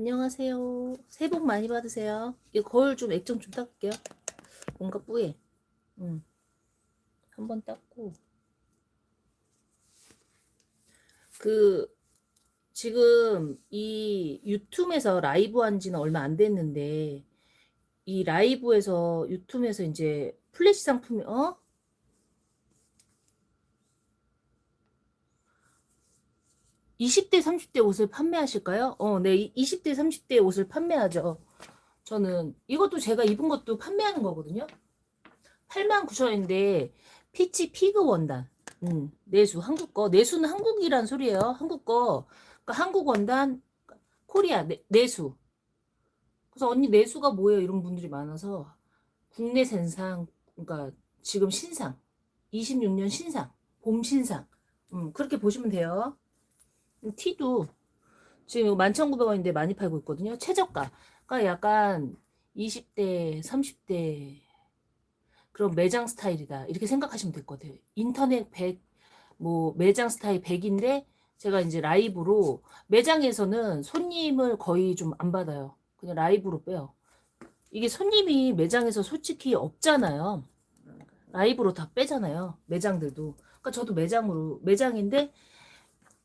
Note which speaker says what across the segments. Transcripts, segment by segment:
Speaker 1: 안녕하세요. 새해 복 많이 받으세요. 이 거울 좀 액정 좀 닦을게요. 뭔가 뿌예. 음. 한번 닦고. 그, 지금 이 유튜브에서 라이브 한 지는 얼마 안 됐는데, 이 라이브에서 유튜브에서 이제 플래시 상품이, 어? 이십 대 삼십 대 옷을 판매하실까요? 어, 네. 이십 대 삼십 대 옷을 판매하죠. 저는 이것도 제가 입은 것도 판매하는 거거든요. 8만 9천 원인데 피치 피그 원단. 음, 내수 한국 거. 내수는 한국이란 소리예요. 한국 거. 그러니까 한국 원단 코리아 내, 내수. 그래서 언니 내수가 뭐예요? 이런 분들이 많아서 국내 생산 그러니까 지금 신상 26년 신상 봄 신상 음, 그렇게 보시면 돼요. 티도 지금 11,900원인데 많이 팔고 있거든요. 최저가. 그러니까 약간 20대, 30대 그런 매장 스타일이다. 이렇게 생각하시면 될 것 같아요. 인터넷 100, 뭐 매장 스타일 100인데 제가 이제 라이브로 매장에서는 손님을 거의 좀 안 받아요. 그냥 라이브로 빼요. 이게 손님이 매장에서 솔직히 없잖아요. 라이브로 다 빼잖아요. 매장들도. 그러니까 저도 매장으로 매장인데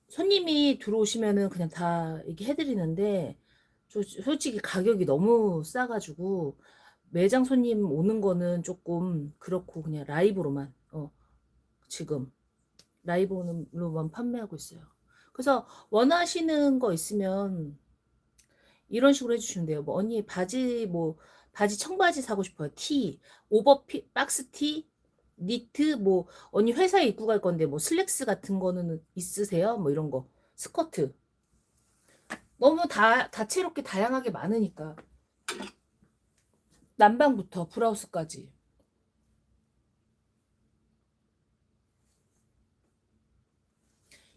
Speaker 1: 손님이 들어오시면은 그냥 다 이렇게 해드리는데 저 솔직히 가격이 너무 싸 가지고 매장 손님 오는 거는 조금 그렇고 그냥 라이브로만 어 지금 라이브로만 판매하고 있어요. 그래서 원하시는 거 있으면 이런 식으로 해주시면 돼요. 뭐 언니 바지 뭐 바지 청바지 사고 싶어요. 티 오버 피 박스 티 니트 뭐 언니 회사에 입고 갈 건데 뭐 슬랙스 같은 거는 있으세요? 뭐 이런 거 스커트 너무 다 다채롭게 다양하게 많으니까 남방부터 브라우스까지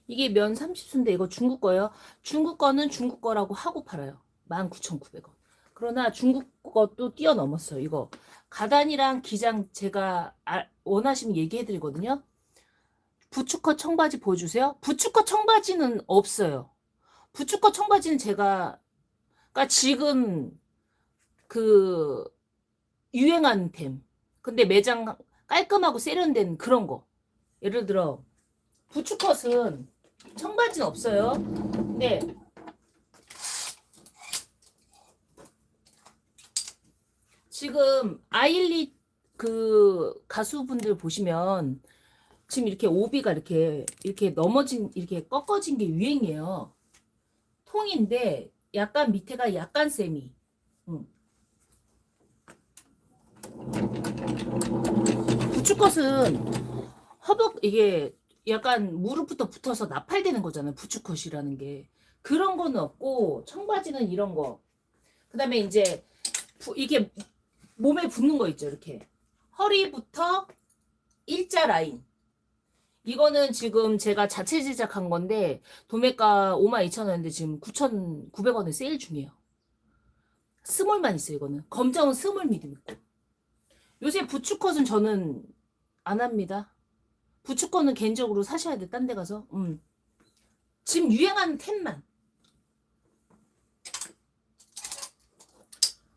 Speaker 1: 이게 면 30수인데 이거 중국 거예요. 중국 거는 중국 거라고 하고 팔아요. 19,900원. 그러나 중국 것도 뛰어넘었어요. 이거 가단이랑 기장 제가 아, 원하시면 얘기해 드리거든요. 부츠컷 청바지 보여주세요. 부츠컷 청바지는 없어요. 부츠컷 청바지는 제가 그러니까 지금 그 유행하는 템. 근데 매장 깔끔하고 세련된 그런 거. 예를 들어 부츠컷은 청바지는 없어요. 근데 지금 아일리 그 가수분들 보시면 지금 이렇게 오비가 이렇게 이렇게 넘어진 이렇게 꺾어진 게 유행이에요. 통인데 약간 밑에가 약간 세미. 응. 부츠컷은 허벅 이게 약간 무릎부터 붙어서 나팔되는 거잖아요. 부츠컷이라는 게 그런 거는 없고 청바지는 이런 거. 그다음에 이제 부, 이게 몸에 붙는 거 있죠. 이렇게 허리부터 일자 라인. 이거는 지금 제가 자체 제작한 건데 도매가 52,000원인데 지금 9,900원에 세일 중이에요. 스몰만 있어요. 이거는 검정은 스몰 미디 있고. 요새 부츠컷은 저는 안 합니다. 부츠컷은 개인적으로 사셔야 돼. 딴 데 가서. 음. 지금 유행하는 템만.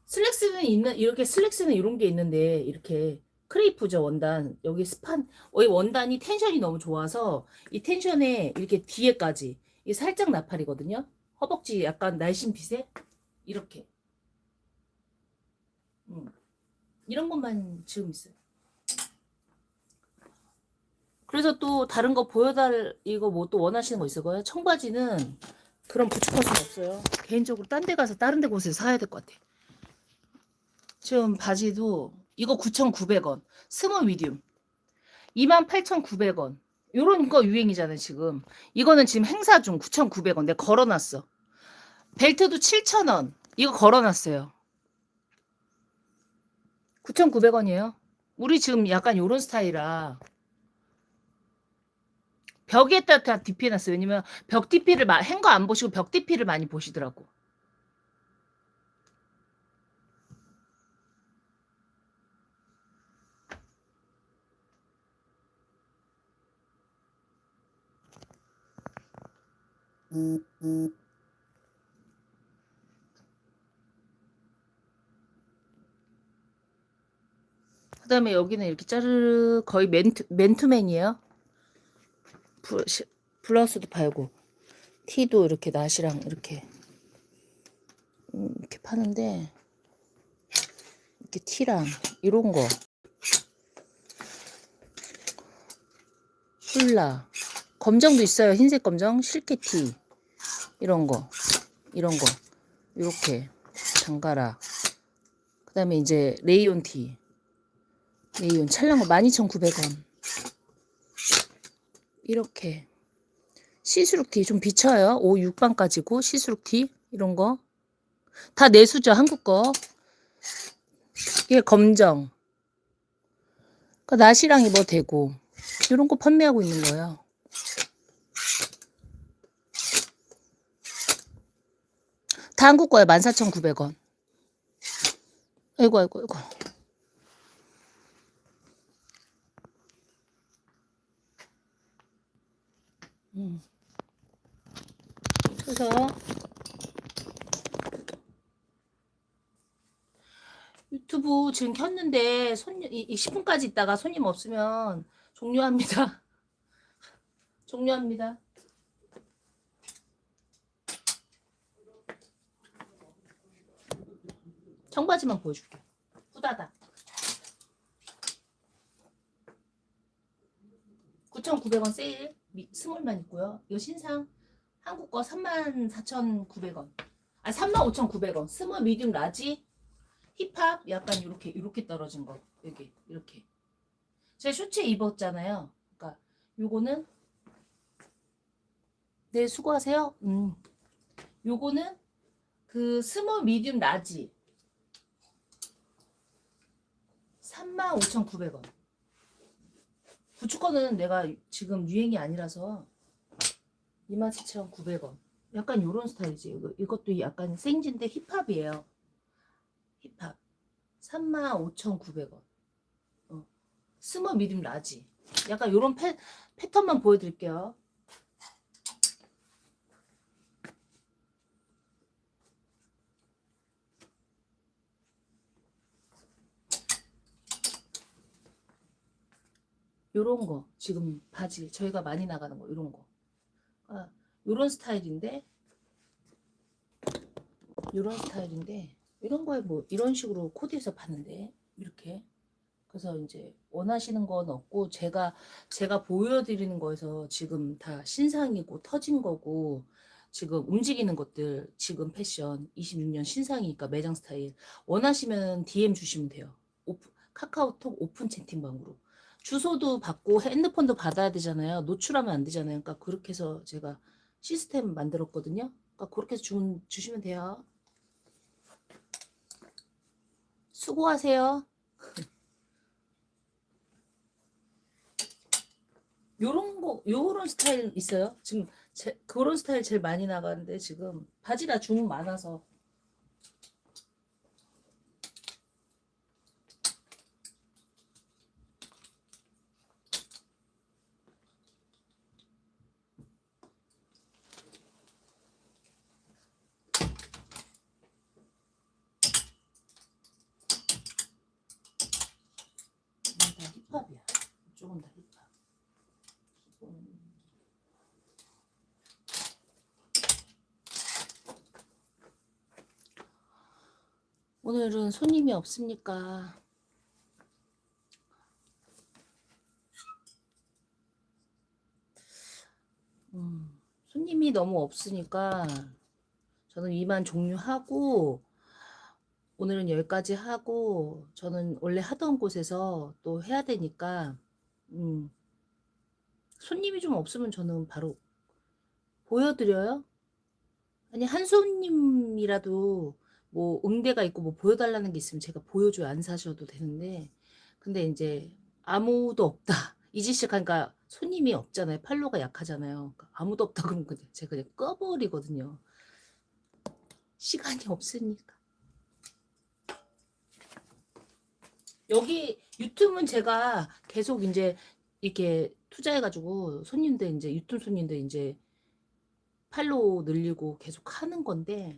Speaker 1: 슬랙스는 있는 이렇게 슬랙스는 이런 게 있는데 이렇게 크레이프죠 원단. 여기 스판 이 원단이 텐션이 너무 좋아서 이 텐션에 이렇게 뒤에까지 이 살짝 나팔이거든요. 허벅지 약간 날씬핏에? 이렇게. 음. 이런 것만 지금 있어요. 그래서 또 다른 거 보여달 이거 뭐 또 원하시는 거 있을 거예요? 청바지는 그런 부츠컷은 없어요. 개인적으로 딴 데 가서 다른 데 곳에서 사야 될 것 같아 지금 바지도 이거 9,900원. 스몰 미디움. 28,900원. 요런 거 유행이잖아요, 지금. 이거는 지금 행사 중 9,900원. 내가 걸어놨어. 벨트도 7,000원. 이거 걸어놨어요. 9,900원이에요. 우리 지금 약간 요런 스타일이라. 벽에다 다 DP해놨어요. 왜냐면 벽 DP를, 행거 안 보시고 벽 DP를 많이 보시더라고. 그다음에 여기는 이렇게 자르르 거의 맨투 맨투맨이에요. 블라우스도 팔고 티도 이렇게 나시랑 이렇게 음, 이렇게 파는데 이렇게 티랑 이런 거. 훌라. 검정도 있어요. 흰색 검정. 실키티. 이런 거 이런 거 이렇게 장가라. 그다음에 이제 레이온 티. 레이온 찰랑거 12,900원. 이렇게. 시스룩 티 좀 비쳐요. 5, 6반까지고 시스룩 티 이런 거. 다 내수죠 한국 거. 이게 검정. 그 나시랑 입어도 되고. 이런 거 판매하고 있는 거예요 다 한국 거예요 14,900원 아이고 아이고 아이고 음. 그래서 유튜브 지금 켰는데 이 10분까지 있다가 손님 없으면 종료합니다. 종료합니다. 청바지만 보여줄게. 후다다. 9,900원 세일 미- 스몰만 있고요. 이거 신상 한국 거 34,900원. 아 35,900원. 스몰 미디움 라지 힙합 약간 이렇게 이렇게 떨어진 거 여기 이렇게. 제가 쇼츠 입었잖아요. 그러니까 요거는 네 수고하세요. 음. 요거는 그 스몰 미디움 라지 35,900원. 부츠 거는 내가 지금 유행이 아니라서 27,900원. 약간 요런 스타일이지. 이것도 약간 생진데 힙합이에요. 힙합. 35,900원. 어. 스몰 미디움 라지. 약간 요런 패, 패턴만 보여드릴게요. 요런 거 지금 바지 저희가 많이 나가는 거 요런 거. 아, 요런 스타일인데 요런 스타일인데 이런 거에 뭐 이런 식으로 코디해서 파는데 이렇게. 그래서 이제 원하시는 건 없고 제가 제가 보여드리는 거에서 지금 다 신상이고 터진 거고 지금 움직이는 것들 지금 패션 26년 신상이니까 매장 스타일. 원하시면 DM 주시면 돼요. 오픈, 카카오톡 오픈 채팅방으로 주소도 받고 핸드폰도 받아야 되잖아요. 노출하면 안 되잖아요. 그러니까 그렇게 해서 제가 시스템 만들었거든요. 그러니까 그렇게 주, 주시면 돼요. 수고하세요. 요런 거, 요런 스타일 있어요? 지금 제, 그런 스타일 제일 많이 나가는데 지금 바지가 주문 많아서 이건 다 힙합이야. 조금 다 힙합. 이거는 오늘은 손님이 없으니까 음, 손님이 너무 없으니까 저는 이만 종료하고 오늘은 여기까지 하고 저는 원래 하던 곳에서 또 해야 되니까 음, 손님이 좀 없으면 저는 바로 보여드려요. 아니 한 손님이라도 뭐 응대가 있고 뭐 보여달라는 게 있으면 제가 보여줘요. 안 사셔도 되는데 근데 이제 아무도 없다. 이지 시작하니까 손님이 없잖아요. 팔로가 약하잖아요. 그러니까 아무도 없다 그러면 그냥 제가 그냥 꺼버리거든요. 시간이 없으니까. 여기 유튜브는 제가 계속 이제 이렇게 투자해가지고 손님들 이제 유튜브 손님들 이제 팔로우 늘리고 계속 하는 건데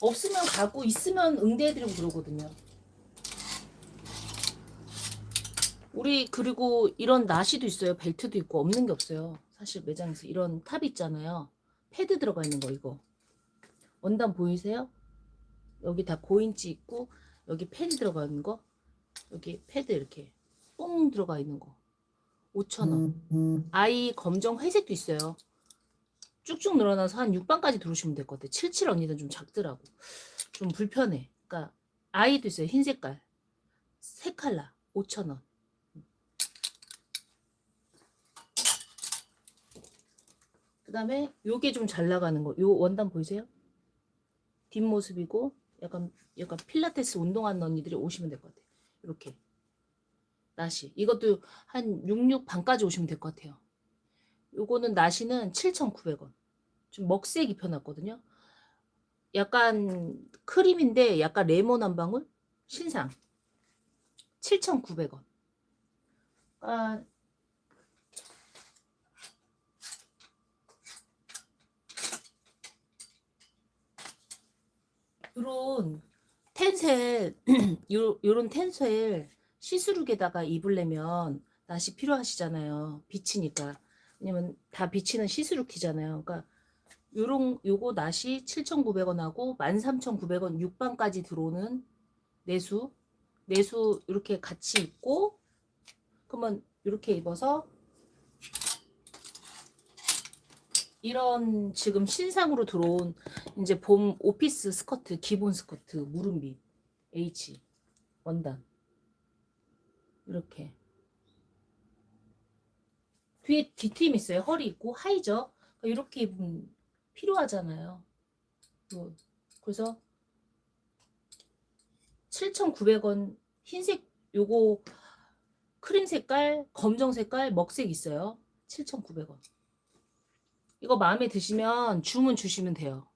Speaker 1: 없으면 가고 있으면 응대해드리고 그러거든요. 우리 그리고 이런 나시도 있어요. 벨트도 있고 없는 게 없어요. 사실 매장에서 이런 탑 있잖아요. 패드 들어가 있는 거 이거. 원단 보이세요? 여기 다 고인치 있고 여기 패드 들어가 있는 거 여기 패드 이렇게 뽕 들어가 있는 거 5,000원 아이 검정 회색도 있어요 쭉쭉 늘어나서 한 6반까지 들어오시면 될 것 같아요. 77 언니는 좀 작더라고. 좀 불편해. 그러니까 아이도 있어요. 흰 색깔. 세 칼라 5,000원. 그 다음에 요게 좀 잘 나가는 거. 요 원단 보이세요? 뒷모습이고 약간 약간 필라테스 운동하는 언니들이 오시면 될 것 같아요. 이렇게. 나시. 이것도 한 66 반까지 오시면 될 것 같아요. 요거는 나시는 7,900원. 좀 먹색 입혀놨거든요. 약간 크림인데 약간 레몬 한 방울 신상 7,900원. 아, 요런 텐셀 요 요런 텐셀 시스룩에다가 입으려면 낫이 필요하시잖아요. 비치니까. 왜냐면 다 비치는 시스룩 티잖아요. 그러니까 요런 요거 낫이 7,900원하고 13,900원 6반까지 들어오는 내수 내수 이렇게 같이 입고 그러면 이렇게 입어서 이런 지금 신상으로 들어온 이제 봄 오피스 스커트 기본 스커트 무릎 밑 H 원단. 이렇게. 뒤에 뒤트임 있어요. 허리 있고 하이죠 그러니까 이렇게 입으면 필요하잖아요 뭐, 그래서 7,900원 흰색 요거 크림 색깔 검정 색깔 먹색 있어요 7,900원 이거 마음에 드시면 주문 주시면 돼요.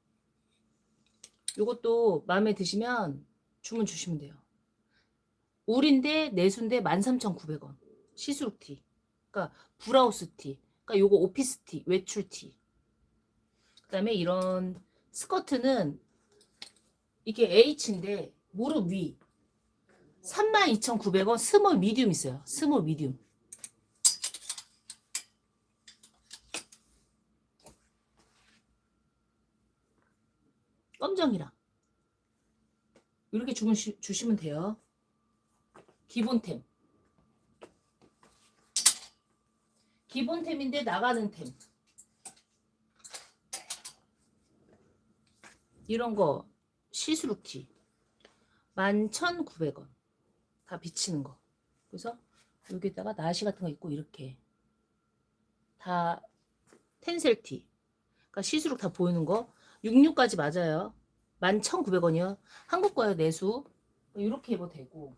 Speaker 1: 이것도 마음에 드시면 주문 주시면 돼요. 울인데 내수인데 13,900원. 시스룩 티. 그러니까 브라우스 티. 그러니까 요거 오피스 티, 외출 티. 그다음에 이런 스커트는 이게 H인데 무릎 위 32,900원 스몰 미디움 있어요. 스몰 미디움. 껌정이랑 이렇게 주문 시- 주시면 돼요. 기본템. 기본템인데 나가는 템. 이런 거 시스루티 11,900원. 다 비치는 거. 그래서 여기다가 나시 같은 거 있고 이렇게 다 텐셀티. 그러니까 시스룩 다 보이는 거 66까지 맞아요. 11,900원이요. 한국 거요, 내수. 이렇게 입어도 되고.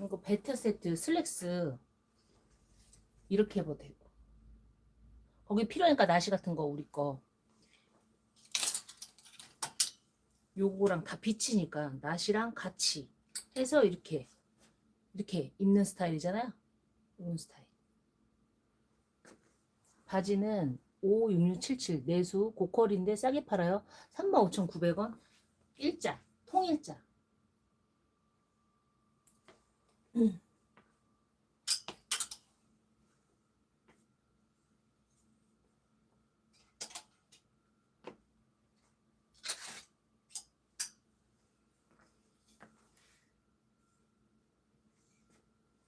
Speaker 1: 이거 베트 세트 슬랙스 이렇게 입어도 되고. 거기 필요하니까 나시 같은 거 우리 거. 요거랑 다 비치니까 나시랑 같이 해서 이렇게 이렇게 입는 스타일이잖아요. 이런 스타일. 바지는 56677 내수 고퀄인데 싸게 팔아요. 35,900원. 일자, 통일자. 음. 이렇게.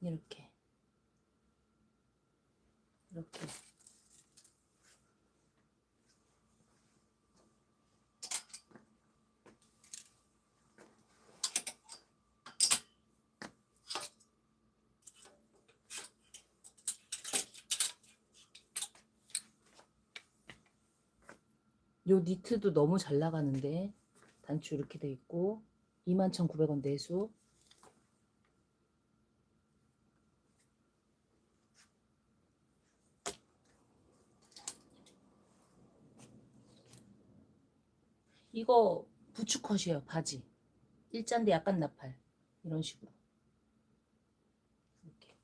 Speaker 1: 이렇게. 요 니트도 너무 잘 나가는데. 단추 이렇게 돼 있고. 21,900원 내수. 이거 부츠컷이에요 바지. 일자인데 약간 나팔. 이런 식으로 이렇게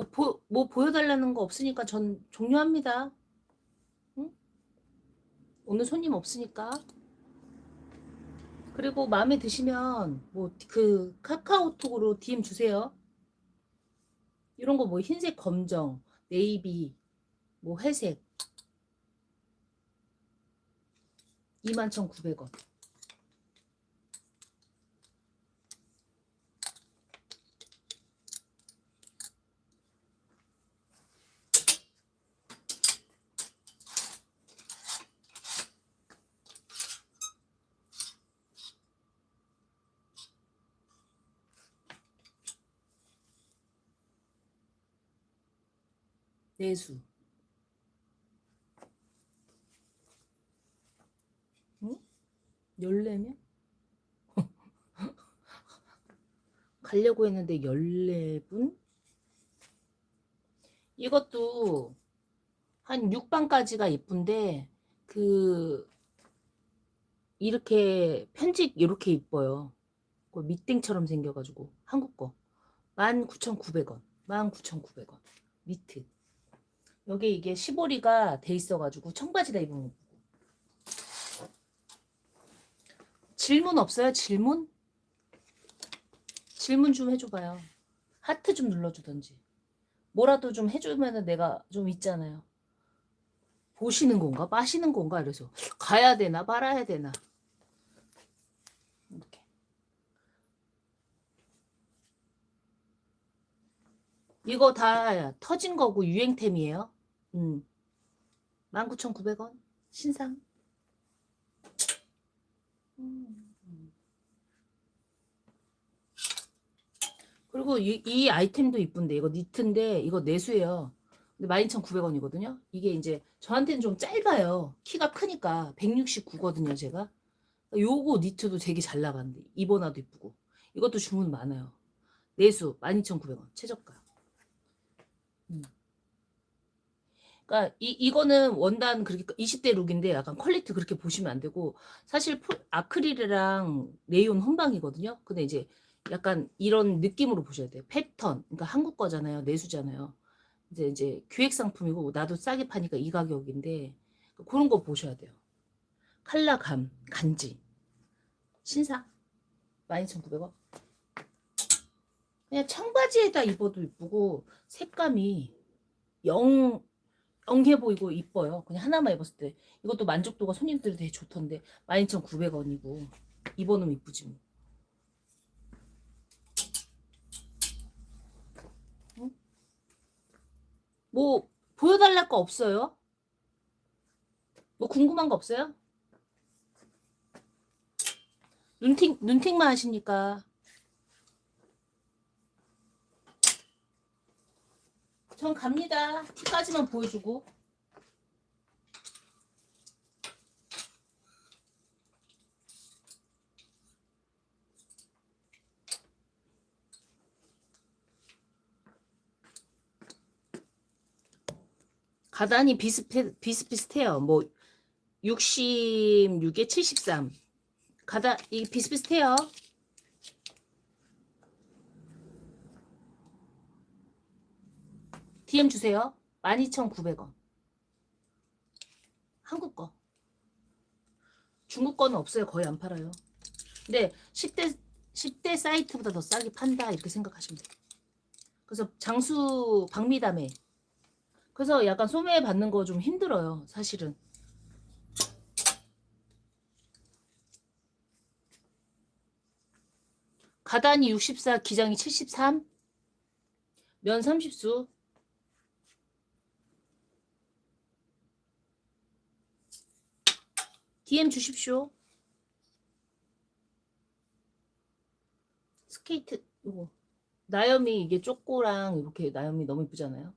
Speaker 1: 뭐, 보, 뭐 보여달라는 거 없으니까 전 종료합니다. 응? 오늘 손님 없으니까. 그리고 마음에 드시면 뭐 그 카카오톡으로 DM 주세요. 이런 거 뭐 흰색, 검정, 네이비, 뭐 회색 21,900원. 내수. 응? 14명? 가려고 했는데 14분? 이것도 한 6반까지가 예쁜데 그 이렇게 편집 이렇게 이뻐요. 그 밑땡처럼 생겨가지고 한국 거 19,900원 19,900원 미트 여기 이게 시보리가 돼 있어가지고 청바지다 입은 거. 질문 없어요? 질문? 질문 좀 해줘봐요. 하트 좀 눌러주던지. 뭐라도 좀 해주면은 내가 좀 있잖아요. 보시는 건가? 마시는 건가? 이래서 가야 되나 말아야 되나? 이렇게. 이거 다 터진 거고 유행템이에요. 음. 19,900원 신상. 음. 그리고 이, 이 아이템도 이쁜데 이거 니트인데 이거 내수예요. 근데 12,900원이거든요. 이게 이제 저한테는 좀 짧아요. 키가 크니까 169거든요, 제가. 요거 니트도 되게 잘 나가는데 입어놔도 이쁘고 이것도 주문 많아요. 내수 12,900원 최저가. 음. 그러니까 이 이거는 원단 그렇게 20대 룩인데 약간 퀄리티 그렇게 보시면 안 되고 사실 포, 아크릴이랑 레이온 혼방이거든요. 근데 이제 약간 이런 느낌으로 보셔야 돼요. 패턴. 그러니까 한국 거잖아요. 내수잖아요. 이제 이제 기획 상품이고 나도 싸게 파니까 이 가격인데 그런 거 보셔야 돼요. 칼라감, 간지. 신사 12,900원. 그냥 청바지에다 입어도 이쁘고 색감이 영 영해 보이고 이뻐요. 그냥 하나만 입었을 때. 이것도 만족도가 손님들이 되게 좋던데 12,900원이고 입어놓으면 이쁘지 뭐. 응? 뭐 보여달랄 거 없어요? 뭐 궁금한 거 없어요? 눈팅 눈팅만 하시니까 전 갑니다. 티까지만 보여주고. 가단이 비슷해, 비슷비슷해요. 뭐 66에 73. 가다 이 비슷비슷해요. DM 주세요. 12,900원. 한국 거. 중국 거는 없어요. 거의 안 팔아요. 근데 10대 10대 사이트보다 더 싸게 판다 이렇게 생각하시면 돼요. 그래서 장수 박미담에 그래서 약간 소매 받는 거 좀 힘들어요. 사실은. 가단이 64, 기장이 73, 면 30수, DM 주십시오. 스케이트 이거 나염이 이게 쪼꼬랑 이렇게 나염이 너무 이쁘잖아요.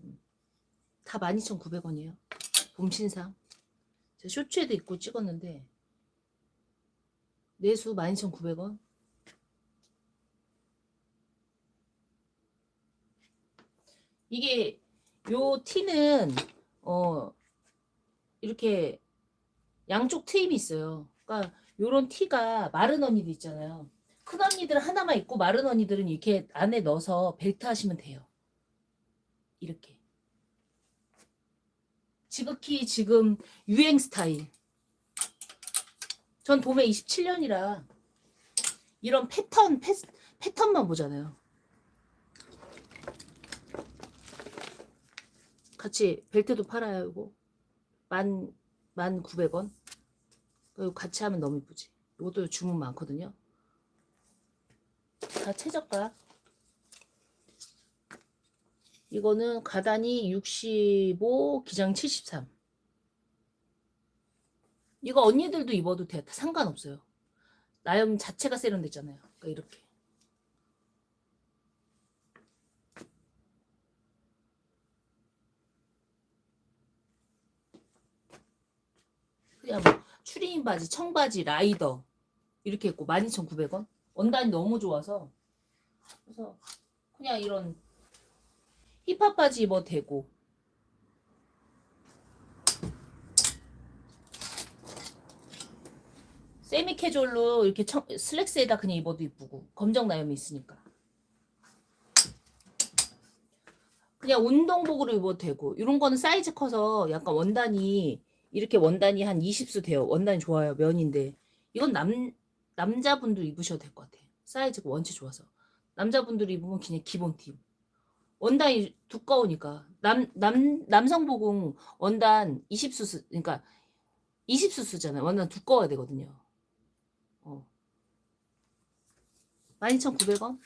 Speaker 1: 음. 다 12,900원이에요. 봄 신상. 제가 쇼츠에도 입고 찍었는데 내수 12,900원. 이게 요 티는 어 이렇게 양쪽 트임이 있어요. 그러니까 요런 티가 마른 언니들 있잖아요. 큰 언니들은 하나만 입고 마른 언니들은 이렇게 안에 넣어서 벨트 하시면 돼요. 이렇게 지극히 지금 유행 스타일 전 도매 27년이라 이런 패턴 패, 패턴만 보잖아요 같이 벨트도 팔아요 이거 만, 만 900원? 이거 같이 하면 너무 이쁘지. 이것도 주문 많거든요. 다 최저가. 이거는 가단이 65 기장 73 이거 언니들도 입어도 돼. 상관없어요. 나염 자체가 세련됐잖아요. 그러니까 이렇게 그냥 뭐 추리닝 바지, 청바지, 라이더. 이렇게 입고 12,900원. 원단이 너무 좋아서. 그래서 그냥 이런 힙합 바지 입어도 되고. 세미 캐주얼로 이렇게 청, 슬랙스에다 그냥 입어도 이쁘고 검정 나염이 있으니까. 그냥 운동복으로 입어도 되고 이런 거는 사이즈 커서 약간 원단이 이렇게 원단이 한 20수 돼요. 원단이 좋아요. 면인데 이건 남 남자분들 입으셔도 될 것 같아. 사이즈가 원체 좋아서 남자분들이 입으면 그냥 기본팀. 원단이 두꺼우니까 남 남 남성복은 원단 20수 쓰 그러니까 20수 쓰잖아요. 원단 두꺼워야 되거든요. 어. 12,900원?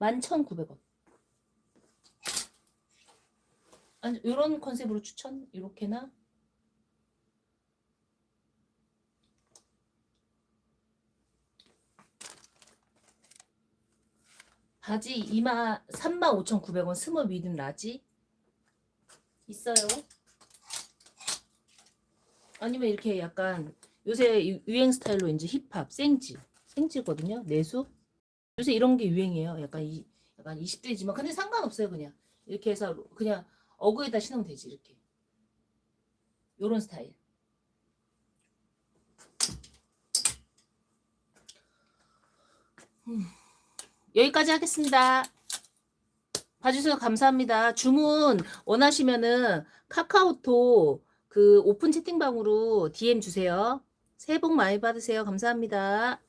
Speaker 1: 만천구백 원. 아니 이런 컨셉으로 추천 이렇게나 바지 2만 3만 5,900원 스몰 미든 라지 있어요. 아니면 이렇게 약간 요새 유- 유행 스타일로 이제 힙합 생지 생지거든요. 내수 요새 이런 게 유행이에요. 약간 이 약간 20대지만 근데 상관없어요. 그냥 이렇게 해서 그냥 어그에다 신으면 되지 이렇게. 요런 스타일. 음, 여기까지 하겠습니다. 봐주셔서 감사합니다. 주문 원하시면은 카카오톡 그 오픈 채팅방으로 DM 주세요. 새해 복 많이 받으세요. 감사합니다.